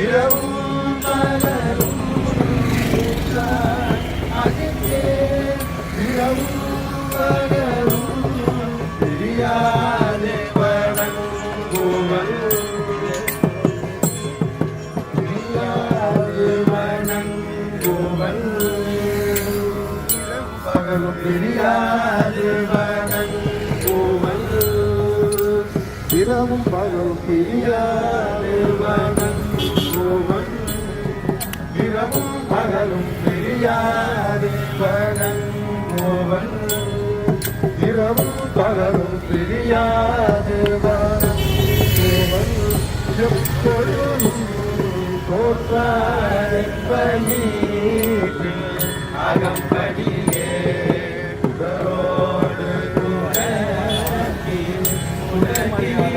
இரவும் பகலும் அகிலே பகலும் பிரியாதே பகலும் பிரியாது. வணங்குவன் இரவும் பகலும் பிரியாது. வணங்குவன் எப்பொழுதும் தோற்றாடி அகம்படியே உடலோடு உடனே